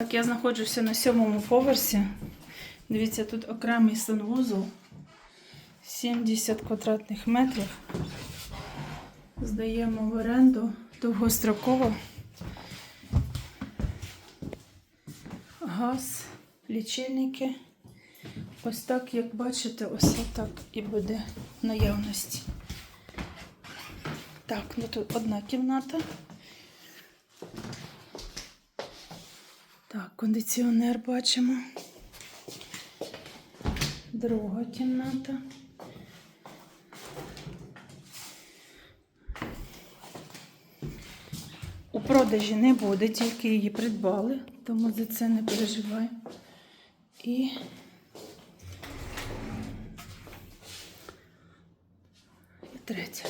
Так, я знаходжуся на сьомому поверсі. Дивіться, тут окремий санвузол. 70 квадратних метрів. Здаємо в оренду довгостроково. Газ, лічильники. Ось так, як бачите, ось так і буде в наявності. Так, ну тут одна кімната. Так, кондиціонер бачимо. Друга кімната. У продажі не буде, тільки її придбали, тому за це не переживай. І і третя.